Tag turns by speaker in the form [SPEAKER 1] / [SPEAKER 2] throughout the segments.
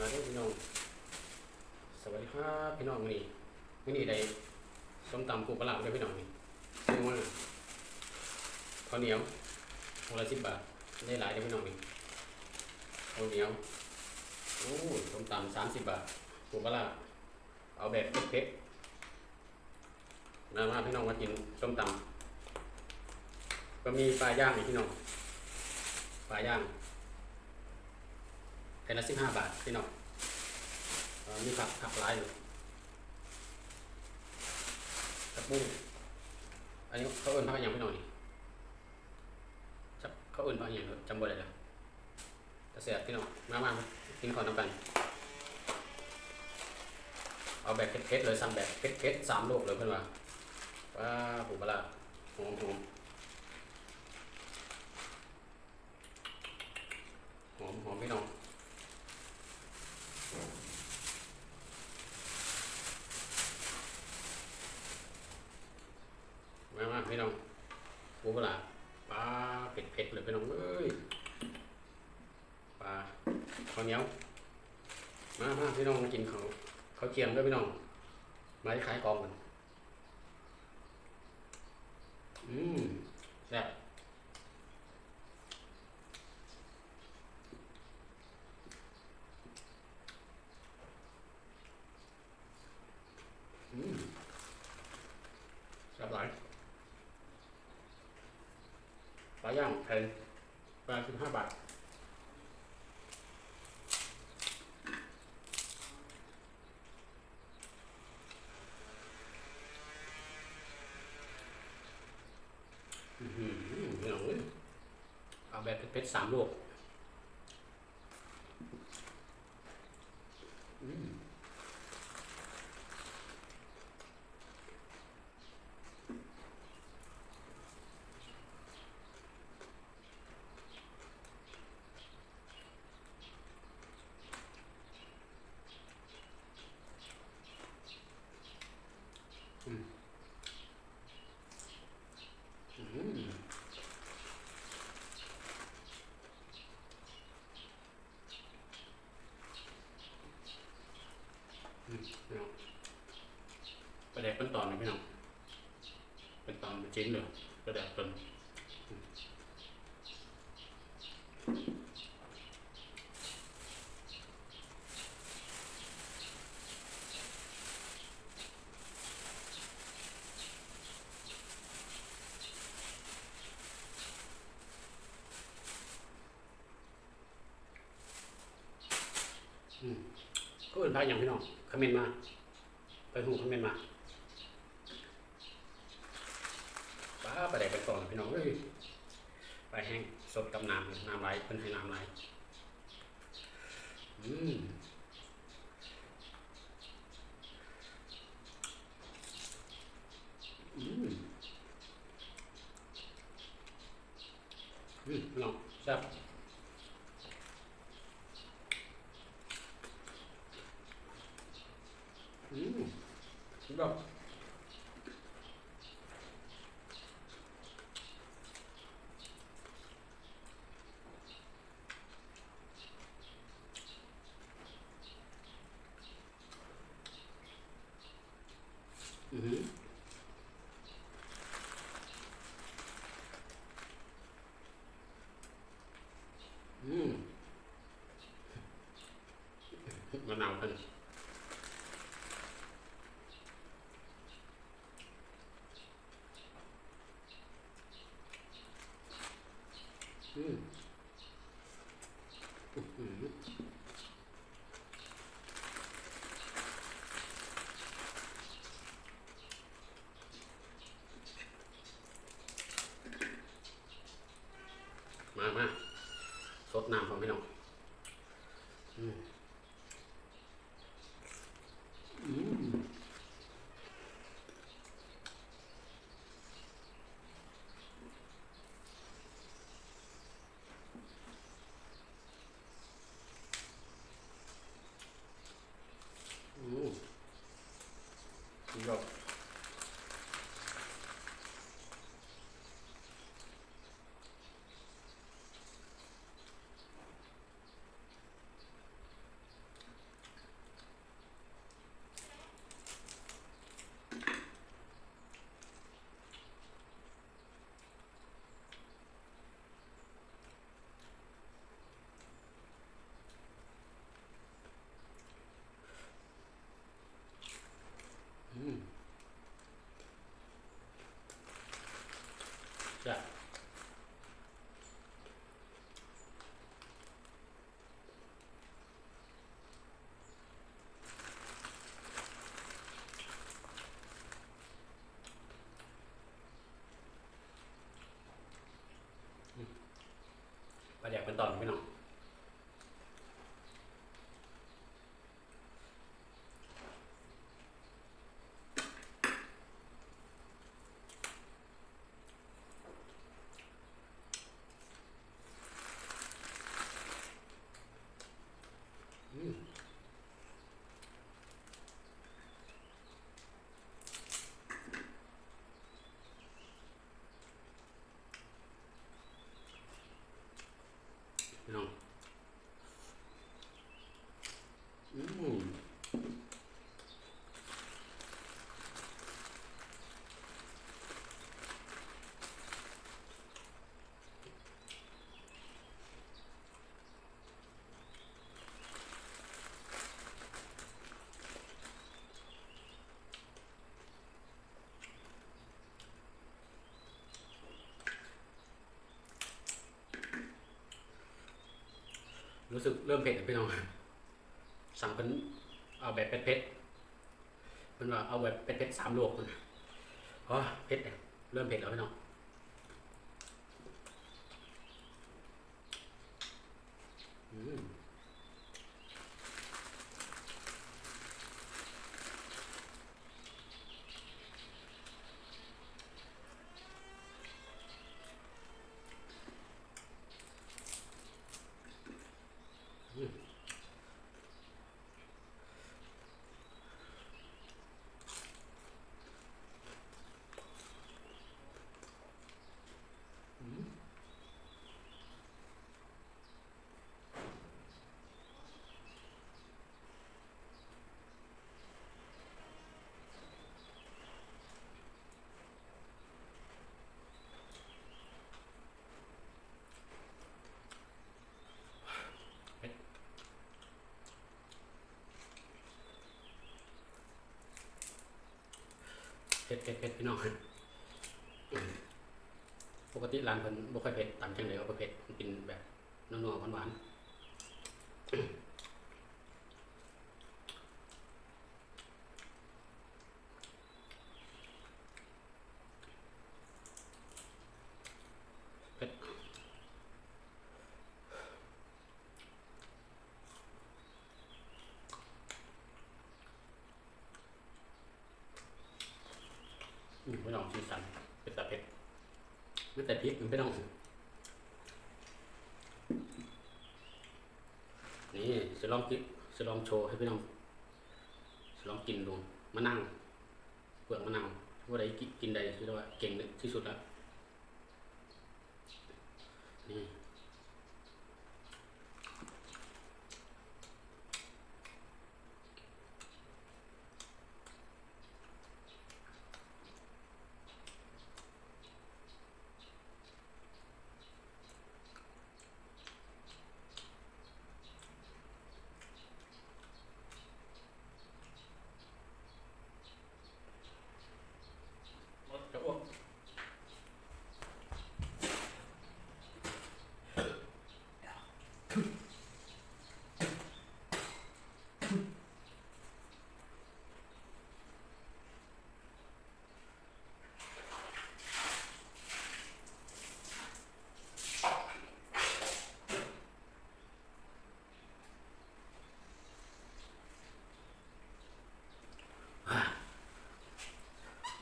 [SPEAKER 1] มาเด้อพี่น้อง สวัสดีครับพี่น้องมื้อนี้มื้อนี้ได้ส้มตำปูปลาด้วยพี่น้องนี่ซื้อมาข้าวเหนียวคนละสิบบาทได้หลายด้อพี่น้องนี่ข้าวเหนียวโอ้ยส้มตำสามสิบบาทปูปลาเอาแบบเผ็ดๆมามาพี่น้องมากินส้มตำก็มีปลาย่างนี่พี่น้องปลาย่าง แผ่นละสิบห้าบาทพี่น้องมีผักผักหลายอยู่ผักบุ้งอันนี้เขาเอื่นผักอย่างพี่น้องนี่จับเขาเอื่นผักอย่างเนอะจำบ่ได้แล้วแต่เสียพี่น้องมามามากินข้าวนำกัน เอาแบบเผ็ดๆเลยสั่งแบบเผ็ดๆสามโลกเลยเพื่อนว่าว้าผูปลาร้าหอมหอมหอมหอมพี่น้อง มามาพี่น้องปูปลาร้าปลาเผ็ดเผ็ดๆเลยพี่น้องเอ้ยปลาข้าวเหนียวมามาพี่น้องมากินเขาว เทียมด้วยพี่น้องมายขายกองกันอืมแซ่บอืมแซ่บหลายปลาย่างแพงปลาสิบห้าบาท อือหือพี่น้องเอ้ย เพชรสามลูกอืมอืมอืมพี่น้องปลาแดกเป็นตอนนะพี่น้อง เป็นตอนเป็นชิ้นเลยปลาแดกเป็นอืมอืมก็อื่ นพาอย่างพี่น้องคอมเมนต์มา ไปหูคอมเมนต์มาป้าปลาแดกเป็นตอนพี่น้องเอ้ยปแห้งสดกับน้ำน้ำไหลเป็นให้น้ำไหลอืมอืมอืมพี่น้องแซ่บ อืมสุดยอดอือหืออืมมะนาวกัน อื มามาสดน้ำของพี่น้องอืมอืมอืมสุดยอด ตอนพี่น้องอืมพี่น้องอืม รู้สึกเริ่มเผ็ดพี่น้องสั่งเป็นเอาแบบเผ็ดๆเป็นว่าเอาแบบเผ็ดๆสามลูกคนอ๋อเผ็ดเลยเริ่มเผ็ดแล้วพี่น้องอืมเผ็ดเผ็ดเผ็ดพี่น้องปกติร้านเพิ่นบ่ค่อยเผ็ดตามจังเลยเอาไปเผ็ดมันเป็นแบบนัวๆหวานๆเผ็ดอืมพี่น้องสีสันเป็นตาเผ็ด ไม่แต่พริกมันไม่ต้องนี่จะลองกินจะลองโชว์ให้พี่น้องจะลองกินดูมะนาวเปลือกมะนาวว่าใดกินใดคือว่าเก่งที่สุดแล้วนี่จะอ้วก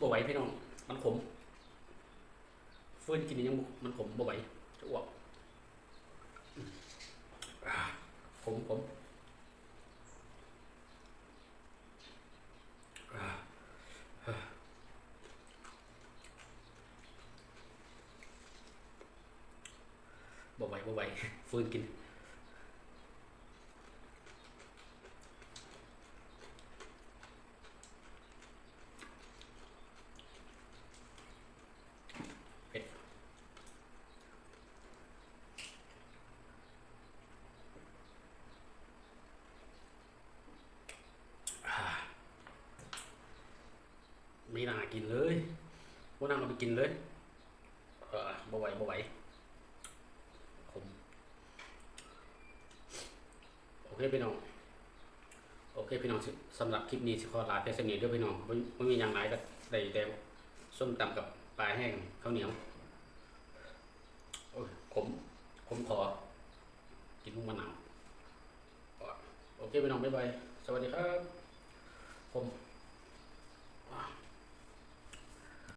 [SPEAKER 1] บ่ไหวพี่น้อง มันขมฟื้นกินนี่ยังมันขมบ่ไหวจะอ้วกขมขมอ่าอ่าบ่ไหวบ่ไหวฟื้นกิน ไม่น่ากินเลยว่าน่าเอาไป กินเลยเออบ่ไหวบ่ไหวขมโอเคพี่น้อง โอเคพี่น้องสำหรับคลิปนี้สิขอลาเพียงเท่านี้เด้วยพี่น้องไม่ไม่มีอย่างไรก็ได้แต่ส้มตำกับปลาแห้งข้าวเหนียวโอ้ยขมขมคอกินมะนาวโอเคพี่น้องบ๊ายบายสวัสดีครับ ผม